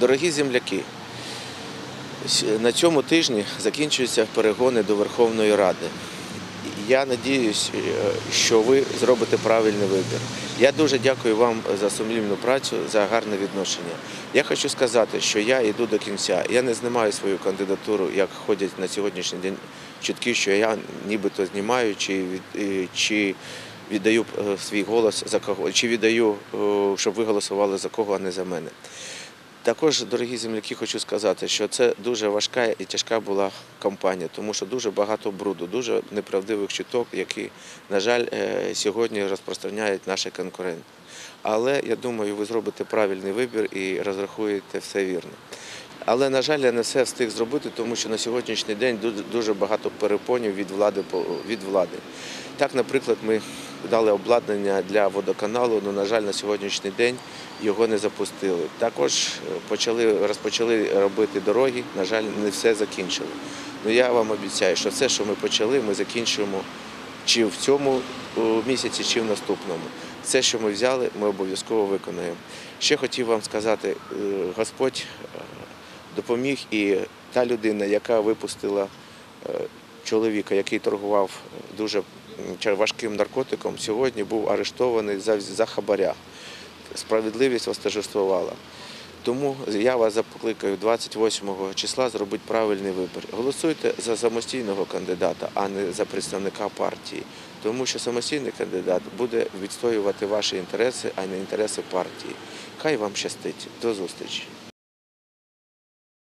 Дорогі земляки, на цьому тижні закінчуються перегони до Верховної Ради. Я надіюсь, е, що ви зробите правильний вибір. Я дуже дякую вам за сумлінну працю, за гарне відношення. Я хочу сказати, що я йду до кінця. Я не знімаю свою кандидатуру, як ходять на сьогоднішній день чутки, що я нібито знімаю чи, е, чи віддаю е, свій голос за кого, чи віддаю, щоб ви голосували за кого, а не за мене. Також, дорогі земляки, хочу сказати, що це дуже важка і тяжка була кампанія, тому що дуже багато бруду, дуже неправдивих чуток, які, на жаль, е, сьогодні розпространяють наші конкуренти. Але я думаю, ви зробите правильний вибір і розрахуєте все вірно. Але, на жаль, я не все встиг зробити, тому що на сьогоднішній день дуже багато перепонів від влади від влади. Так, наприклад, ми дали обладнання для водоканалу, але, на жаль, на сьогоднішній день його не запустили. Також е, почали, розпочали робити дороги, на жаль, не все закінчили. Ну я вам обіцяю, що все, що ми почали, ми закінчуємо чи в цьому місяці, чи в наступному. Все, що ми взяли, ми обов'язково виконаємо. Ще хотів вам сказати, е, Господь е, допоміг і та людина, яка випустила е, чоловіка, який торгував дуже важким наркотиком, сьогодні був арештований за, хабаря. Справедливість восторжествувала. Тому я вас закликаю 28 числа зробити правильний вибір. Голосуйте за самостійного кандидата, а не за представника партії. Тому що самостійний кандидат буде відстоювати ваші інтереси, а не інтереси партії. Хай вам щастить. До зустрічі.